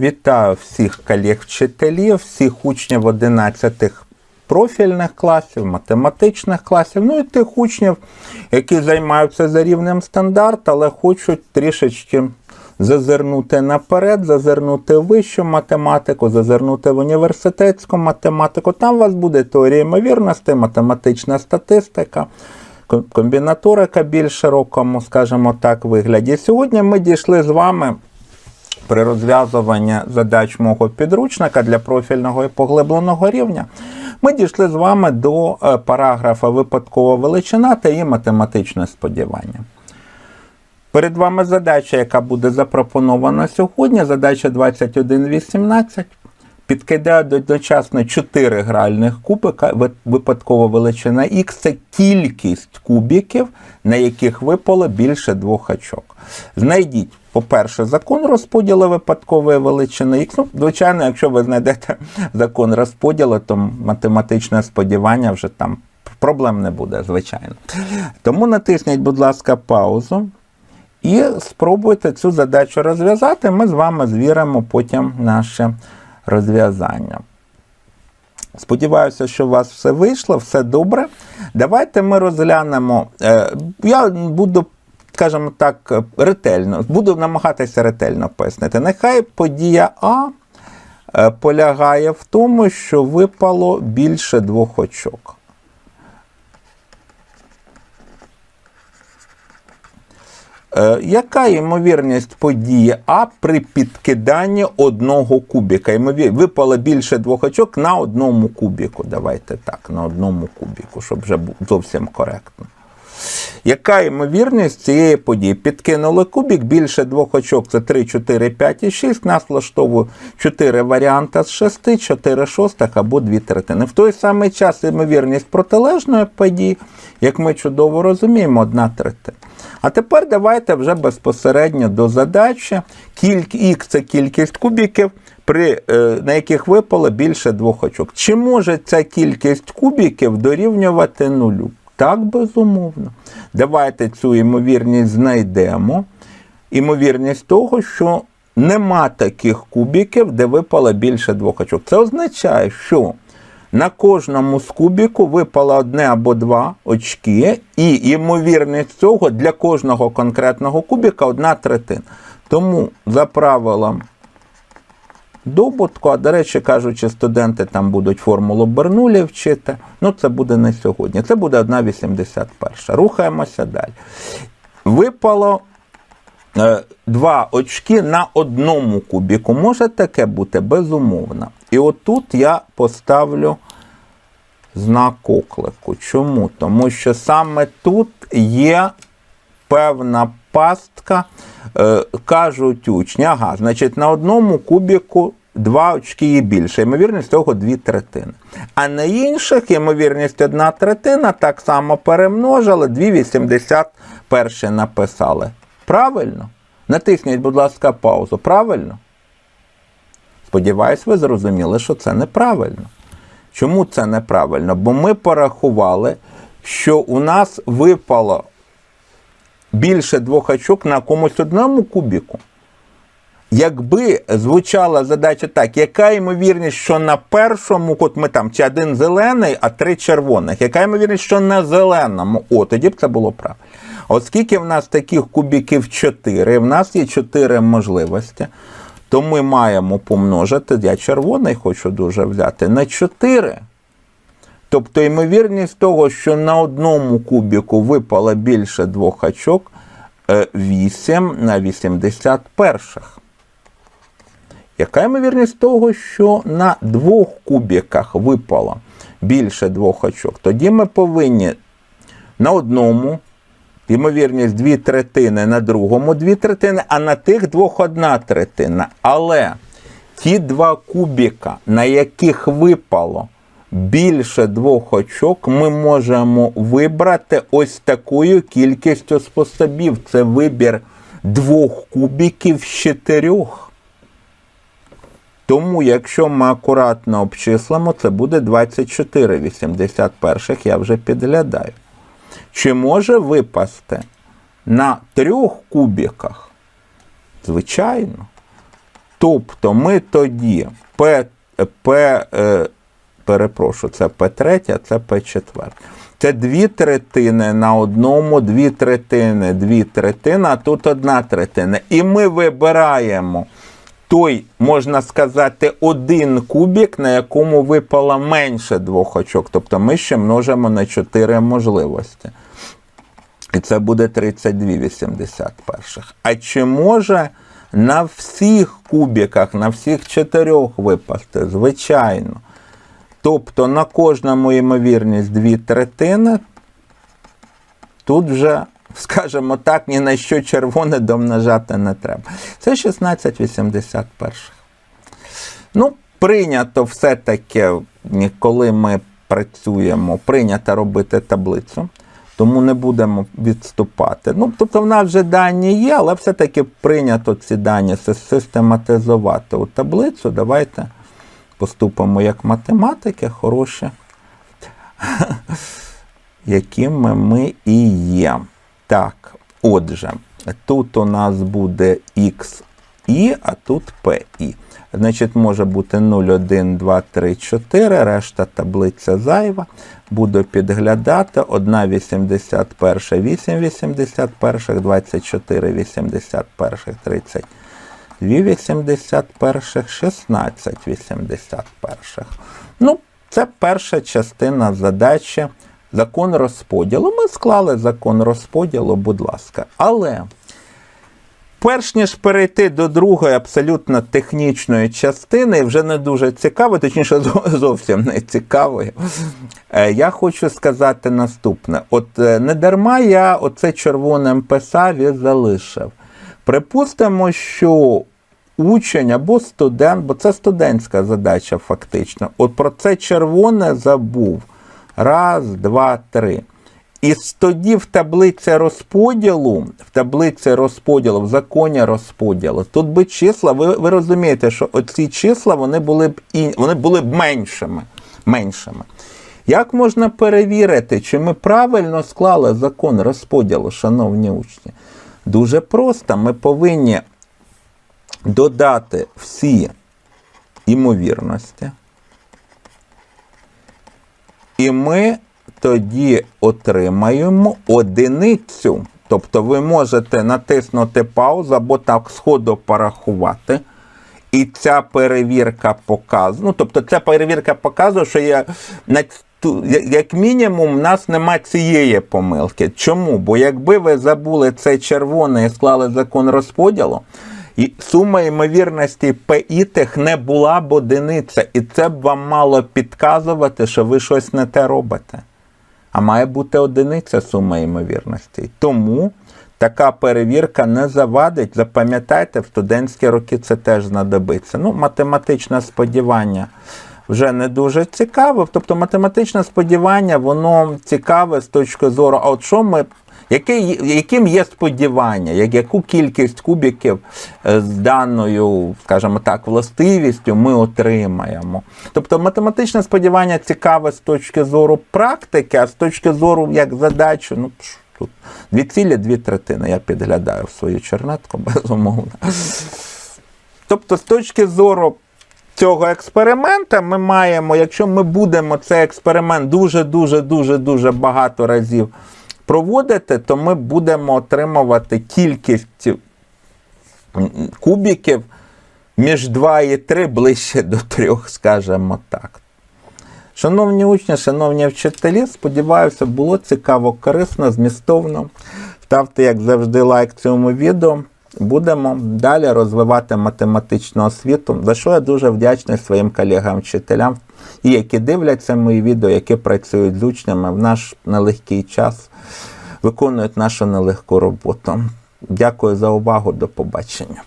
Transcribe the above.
Вітаю всіх колег-вчителів, всіх учнів 11 профільних класів, математичних класів, ну і тих учнів, які займаються за рівнем стандарт, але хочуть трішечки зазирнути наперед, зазирнути в вищу математику, зазирнути в університетську математику. Там у вас буде теорія ймовірності, математична статистика. Комбінаторика більш широкому, скажімо так, вигляді. Сьогодні ми дійшли з вами при розв'язуванні задач мого підручника для профільного і поглибленого рівня, ми дійшли з вами до е, параграфа випадкова величина та її математичне сподівання. Перед вами задача, яка буде запропонована сьогодні, задача 21.18. Підкидають одночасно 4 гральних кубика, випадкова величина Х це кількість кубиків, на яких випало більше двох очок. Знайдіть, по-перше, закон розподілу випадкової величини Х. Ну, звичайно, якщо ви знайдете закон розподілу, то математичне сподівання вже там проблем не буде, звичайно. Тому натисніть, будь ласка, паузу. І спробуйте цю задачу розв'язати. Ми з вами звіримо потім наше розв'язання. Сподіваюся, що у вас все вийшло, все добре. Давайте ми розглянемо. е, Я буду, скажімо так, ретельно, буду намагатися ретельно пояснити. Нехай подія А е, полягає в тому, що випало більше двох очок. Е, Яка ймовірність події А при підкиданні одного кубіка? Випало більше двох очок на одному кубіку. Давайте так, на одному кубіку, щоб вже зовсім коректно. Яка ймовірність цієї події? Підкинули кубік, більше двох очок це 3, 4, 5 і 6. Нас влаштовує 4 варіанти з 6, 4 шостих або 2 третини. В той самий час ймовірність протилежної події, як ми чудово розуміємо, 1 третина. А тепер давайте вже безпосередньо до задачі. Кіль... Х це кількість кубіків, при, е, на яких випало більше двох очок. Чи може ця кількість кубіків дорівнювати нулю? Так, безумовно. Давайте цю ймовірність знайдемо. Ймовірність того, що нема таких кубіків, де випало більше двох очок. Це означає, що на кожному з кубіку випало одне або два очки, і ймовірність цього для кожного конкретного кубіка одна третина. Тому за правилом добутку, а до речі, кажучи, студенти там будуть формулу Бернулі вчити. Ну, це буде не сьогодні. Це буде 1,81. Рухаємося далі. Випало е, два очки на одному кубіку. Може таке бути безумовно. І отут я поставлю знак оклику. Чому? Тому що саме тут є певна пастка. Е, кажуть учні, ага, значить, на одному кубіку два очки і більше. Ймовірність цього дві третини. А на інших ймовірність одна третина так само перемножили, 2,81 написали. Правильно? Натисніть, будь ласка, паузу. Правильно? Сподіваюсь, ви зрозуміли, що це неправильно. Чому це неправильно? Бо ми порахували, що у нас випало більше двох очок на комусь одному кубіку. Якби звучала задача так, яка ймовірність, що на першому, от ми там чи один зелений, а три червоних, яка ймовірність, що на зеленому, о, тоді б це було правильно. Оскільки в нас таких кубіків 4, в нас є 4 можливості, то ми маємо помножити, я червоний хочу дуже взяти, на 4. Тобто ймовірність того, що на одному кубіку випало більше двох очок, е, 8 на 81. Яка ймовірність того, що на двох кубіках випало більше двох очок? Тоді ми повинні на одному, ймовірність дві третини, на другому дві третини, а на тих двох одна третина. Але ті два кубіка, на яких випало більше двох очок, ми можемо вибрати ось такою кількістю способів. Це вибір двох кубіків з чотирьох. Тому, якщо ми акуратно обчислимо, це буде 24 81 я вже підглядаю. Чи може випасти на трьох кубіках? Звичайно. Тобто ми тоді П, П, е, перепрошую, це П3, а це П4. Це дві третини на одному, дві третини, дві третини, а тут одна третина. І ми вибираємо той, можна сказати, один кубік, на якому випало менше двох очок. Тобто ми ще множимо на 4 можливості. І це буде 32,81. А чи може на всіх кубіках, на всіх чотирьох випасти? Звичайно. Тобто на кожному ймовірність дві третини. Тут вже, скажімо так, ні на що червоне домножати не треба. Це 16,81. Ну, прийнято все-таки, коли ми працюємо, прийнято робити таблицю, тому не будемо відступати. Ну, тобто в нас вже дані є, але все-таки прийнято ці дані систематизувати у таблицю. Давайте поступимо як математики, хороші, якими ми і є. Так, отже, тут у нас буде XI, а тут PI. Значить, може бути 0, 1, 2, 3, 4, решта таблиця зайва. Буду підглядати. 1 81, 8 81, 24 81, 30. 2 81, 16 81. Ну, це перша частина задачі. Закон розподілу. Ми склали закон розподілу, будь ласка. Але перш ніж перейти до другої абсолютно технічної частини, вже не дуже цікавої, точніше, зовсім не цікавої, е, я хочу сказати наступне: от е, не дарма я оце червоним писав і залишив. Припустимо, що учень або студент, бо це студентська задача фактично, от про це червоне забув. Раз, два, три. І тоді в таблиці розподілу, в таблиці розподілу, в законі розподілу, тут би числа, ви, ви розумієте, що оці числа вони були б і вони були б меншими. меншими. Як можна перевірити, чи ми правильно склали закон розподілу, шановні учні? Дуже просто. Ми повинні додати всі імовірності. І ми тоді отримаємо одиницю. Тобто ви можете натиснути паузу або так сходу порахувати. І ця перевірка показує. Ну, тобто, ця перевірка показує, що є, на як мінімум, в нас нема цієї помилки. Чому? Бо якби ви забули це червоне і склали закон розподілу, і сума ймовірності ПІ тих не була б одиниця. І це б вам мало підказувати, що ви щось не те робите. А має бути одиниця сума ймовірностей. Тому така перевірка не завадить. Запам'ятайте, в студентські роки це теж знадобиться. Ну, математичне сподівання вже не дуже цікаве. Тобто математичне сподівання, воно цікаве з точки зору, а от що ми. Яке, є- яким є сподівання, як, яку кількість кубіків е, з даною, скажімо так, властивістю ми отримаємо? Тобто математичне сподівання цікаве з точки зору практики, а з точки зору як задачу, ну тут дві цілі, дві третини. Я підглядаю в свою чернетку, безумовно. Тобто, з точки зору цього експеримента ми маємо, якщо ми будемо цей експеримент дуже, дуже, дуже, дуже багато разів проводити, то ми будемо отримувати кількість кубіків між 2 і 3 ближче до 3, скажімо так. Шановні учні, шановні вчителі, сподіваюся, було цікаво, корисно, змістовно. Ставте, як завжди, лайк цьому відео. Будемо далі розвивати математичну освіту, за що я дуже вдячний своїм колегам-вчителям, і які дивляться мої відео, які працюють з учнями в наш нелегкий час, виконують нашу нелегку роботу. Дякую за увагу. До побачення.